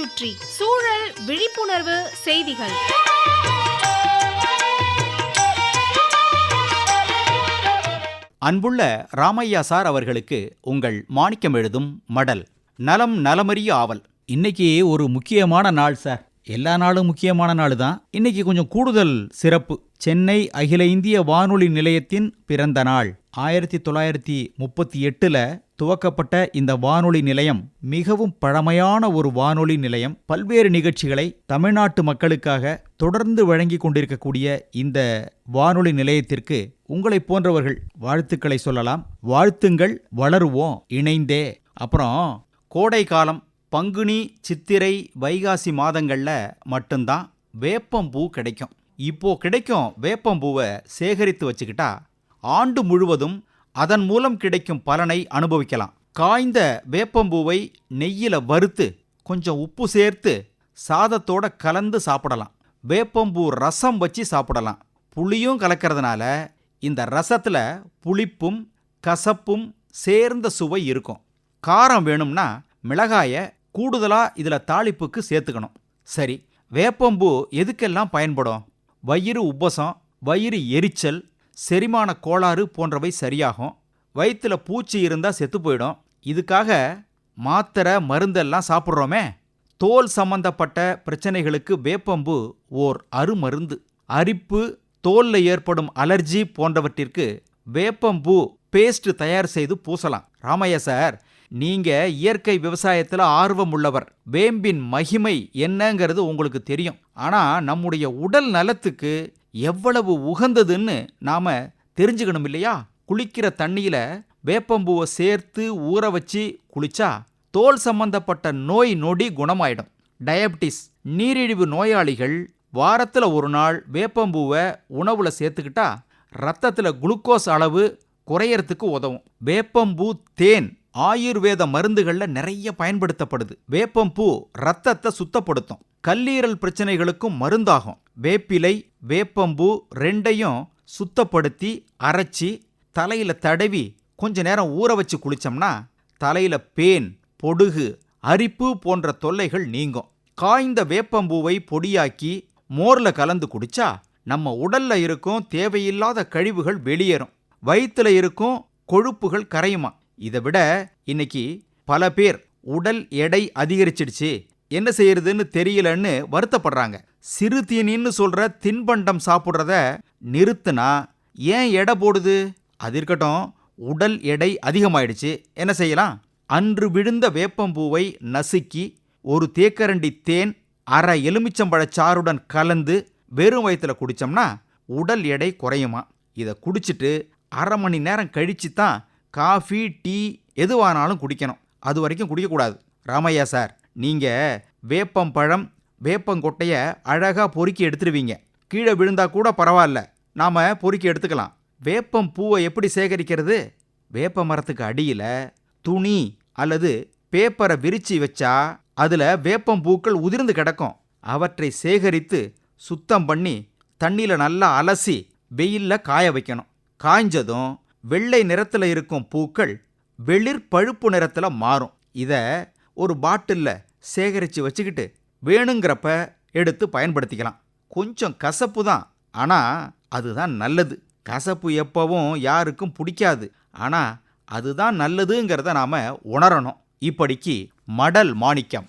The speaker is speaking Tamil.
சுற்றி சூழல் விழிப்புணர்வு செய்திகள். அன்புள்ள ராமையா சார் அவர்களுக்கு உங்கள் மாணிக்கம் எழுதும் மடல் நலம் நலமறிய ஆவல். இன்னைக்கு ஒரு முக்கியமான நாள் சார். எல்லா நாளும் முக்கியமான நாள் தான் இன்னைக்கு கொஞ்சம் கூடுதல் சிறப்பு. சென்னை அகில இந்திய வானொலி நிலையத்தின் பிறந்த நாள். ஆயிரத்தி தொள்ளாயிரத்தி முப்பத்தி எட்டுல துவக்கப்பட்ட இந்த வானொலி நிலையம் மிகவும் பழமையான ஒரு வானொலி நிலையம். பல்வேறு நிகழ்ச்சிகளை தமிழ்நாட்டு மக்களுக்காக தொடர்ந்து வழங்கி கொண்டிருக்கக்கூடிய இந்த வானொலி நிலையத்திற்கு உங்களைப் போன்றவர்கள் வாழ்த்துக்களை சொல்லலாம். வாழ்த்துங்கள் வளருவோம் இணைந்தே. அப்புறம் கோடை காலம் பங்குனி சித்திரை வைகாசி மாதங்கள்ல மட்டும்தான் வேப்பம்பூ கிடைக்கும். இப்போ கிடைக்கும் வேப்பம்பூவை சேகரித்து வச்சுக்கிட்டா ஆண்டு முழுவதும் அதன் மூலம் கிடைக்கும் பலனை அனுபவிக்கலாம். காய்ந்த வேப்பம்பூவை நெய்யில வறுத்து கொஞ்சம் உப்பு சேர்த்து சாதத்தோட கலந்து சாப்பிடலாம். வேப்பம்பூ ரசம் வச்சு சாப்பிடலாம். புளியும் கலக்கிறதுனால இந்த ரசத்தில் புளிப்பும் கசப்பும் சேர்ந்த சுவை இருக்கும். காரம் வேணும்னா மிளகாயை கூடுதலாக இதில் தாளிப்புக்கு சேர்த்துக்கணும். சரி வேப்பம்பூ எதுக்கெல்லாம் பயன்படும்? வயிறு உப்பசம் வயிறு எரிச்சல் செரிமான கோளாறு போன்றவை சரியாகும். வயிற்றுல பூச்சி இருந்தால் செத்து போயிடும். இதுக்காக மாத்திரை மருந்தெல்லாம் சாப்பிட்றோமே. தோல் சம்பந்தப்பட்ட பிரச்சனைகளுக்கு வேப்பம்பு ஓர் அருமருந்து. அரிப்பு தோலில் ஏற்படும் அலர்ஜி போன்றவற்றிற்கு வேப்பம்பூ பேஸ்ட் தயார் செய்து பூசலாம். ராமையா சார் நீங்க இயற்கை விவசாயத்தில் ஆர்வம் உள்ளவர். வேம்பின் மகிமை என்னங்கிறது உங்களுக்கு தெரியும். ஆனா நம்முடைய உடல் நலத்துக்கு எவ்வளவு உகந்ததுன்னு நாம தெரிஞ்சுக்கணும் இல்லையா? குளிக்கிற தண்ணியில வேப்பம்பூவை சேர்த்து ஊற வச்சு குளிச்சா தோல் சம்பந்தப்பட்ட நோய் நொடி குணமாயிடும். டயபிட்டிஸ் நீரிழிவு நோயாளிகள் வாரத்துல ஒரு நாள் வேப்பம்பூவை உணவுல சேர்த்துக்கிட்டா ரத்தத்துல குளுக்கோஸ் அளவு குறையறதுக்கு உதவும். வேப்பம்பூ தேன் ஆயுர்வேத மருந்துகள்ல நிறைய பயன்படுத்தப்படுது. வேப்பம்பூ ரத்தத்தை சுத்தப்படுத்தும். கல்லீரல் பிரச்சனைகளுக்கும் மருந்தாகும். வேப்பிலை வேப்பம்பூ ரெண்டையும் சுத்தப்படுத்தி அரைச்சி தலையில தடவி கொஞ்ச நேரம் ஊற வச்சு குளிச்சோம்னா தலையில பேன் பொடுகு அரிப்பு போன்ற தொல்லைகள் நீங்கும். காய்ந்த வேப்பம்பூவை பொடியாக்கி மோர்ல கலந்து குடிச்சா நம்ம உடல்ல இருக்கும் தேவையில்லாத கழிவுகள் வெளியேறும். வயித்துல இருக்கும் கொழுப்புகள் கரையுமா? இதை விட இன்னைக்கு பல பேர் உடல் எடை அதிகரிச்சிடுச்சு. என்ன செய்யறதுன்னு தெரியலன்னு வருத்தப்படுறாங்க. சிறு தீனின்னு சொல்ற தின்பண்டம் சாப்பிட்றத நிறுத்துனா ஏன் எடை போடுது? அது இருக்கட்டும் உடல் எடை அதிகமாயிடுச்சு. என்ன செய்யலாம்? அன்று விழுந்த வேப்பம்பூவை நசுக்கி ஒரு தேக்கரண்டி தேன் அரை எலுமிச்சம்பழச்சாருடன் கலந்து வெறும் வயிற்றுல குடித்தோம்னா உடல் எடை குறையுமா? இதை குடிச்சிட்டு அரை மணி நேரம் கழிச்சு தான் காஃபி டீ எதுவானாலும் குடிக்கணும். அது வரைக்கும் குடிக்கக்கூடாது. ராமையா சார் நீங்கள் வேப்பம் பழம் வேப்பங்கொட்டையை அழகாக பொறுக்கி எடுத்துருவீங்க. கீழே விழுந்தா கூட பரவாயில்ல. நாம் பொறுக்கி எடுத்துக்கலாம். வேப்பம் பூவை எப்படி சேகரிக்கிறது? வேப்ப மரத்துக்கு அடியில் துணி அல்லது பேப்பரை விரித்து வச்சா அதில் வேப்பம் பூக்கள் உதிர்ந்து கிடக்கும். அவற்றை சேகரித்து சுத்தம் பண்ணி தண்ணியில் நல்லா அலசி வெயிலில் காய வைக்கணும். காய்ஞ்சதும் வெள்ளை நிறத்தில் இருக்கும் பூக்கள் வெளிர் பழுப்பு நிறத்தில் மாறும். இதை ஒரு பாட்டிலில் சேகரித்து வச்சுக்கிட்டு வேணுங்கிறப்ப எடுத்து பயன்படுத்திக்கலாம். கொஞ்சம் கசப்பு தான் ஆனால் அதுதான் நல்லது. கசப்பு எப்பவும் யாருக்கும் பிடிக்காது ஆனால் அதுதான் நல்லதுங்கிறத நாம் உணரணும். இப்படிக்கு மடல் மாணிக்கம்.